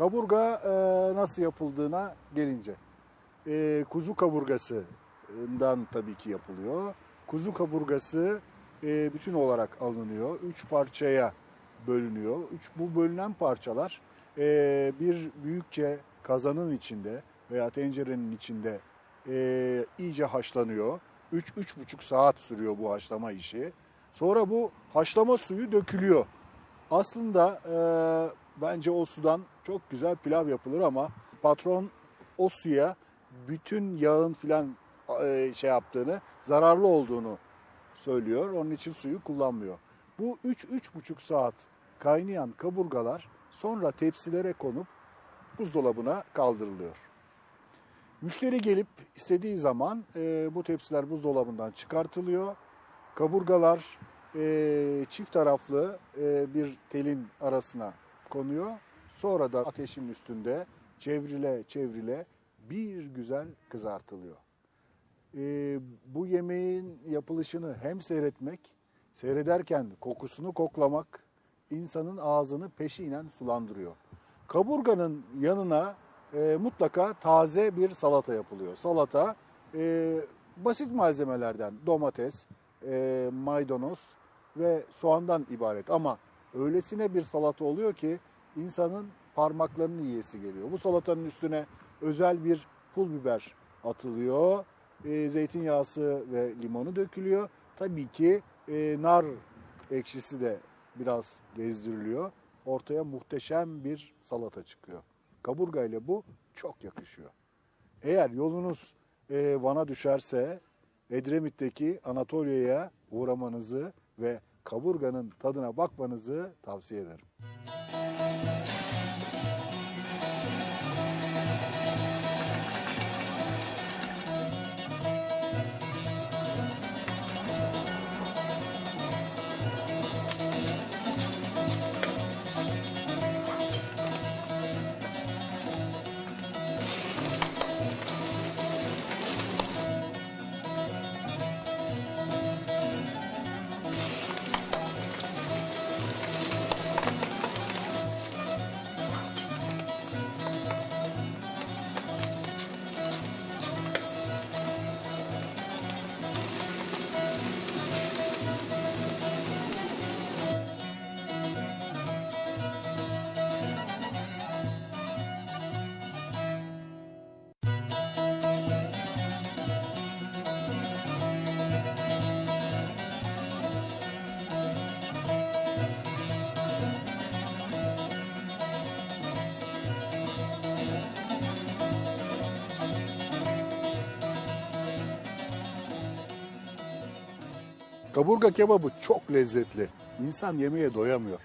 Kaburga e, nasıl yapıldığına gelince. E, kuzu kaburgasından tabii ki yapılıyor. Kuzu kaburgası e, bütün olarak alınıyor. Üç parçaya bölünüyor. Üç, bu bölünen parçalar e, bir büyükçe kazanın içinde veya tencerenin içinde e, iyice haşlanıyor. 3-3,5 saat sürüyor bu haşlama işi. Sonra bu haşlama suyu dökülüyor. Aslında e, bence o sudan çok güzel pilav yapılır ama patron o suya bütün yağın filan e, şey yaptığını, zararlı olduğunu söylüyor. Onun için suyu kullanmıyor. Bu 3-3,5 saat kaynayan kaburgalar sonra tepsilere konup buzdolabına kaldırılıyor. Müşteri gelip istediği zaman e, bu tepsiler buzdolabından çıkartılıyor. Kaburgalar e, çift taraflı e, bir telin arasına konuyor. Sonra da ateşin üstünde çevrile çevrile bir güzel kızartılıyor. E, bu yemeğin yapılışını hem seyretmek, seyrederken kokusunu koklamak insanın ağzını peşinen sulandırıyor. Kaburganın yanına e, mutlaka taze bir salata yapılıyor. Salata e, basit malzemelerden domates, e, maydanoz ve soğandan ibaret ama öylesine bir salata oluyor ki insanın parmaklarını yiyesi geliyor. Bu salatanın üstüne özel bir pul biber atılıyor, e, zeytinyağısı ve limonu dökülüyor. Tabii ki e, nar ekşisi de biraz gezdiriliyor. Ortaya muhteşem bir salata çıkıyor. Kaburga ile bu çok yakışıyor. Eğer yolunuz e, Van'a düşerse Edremit'teki Anatolia'ya uğramanızı ve kaburganın tadına bakmanızı tavsiye ederim. Kaburga kebabı çok lezzetli. İnsan yemeğe doyamıyor.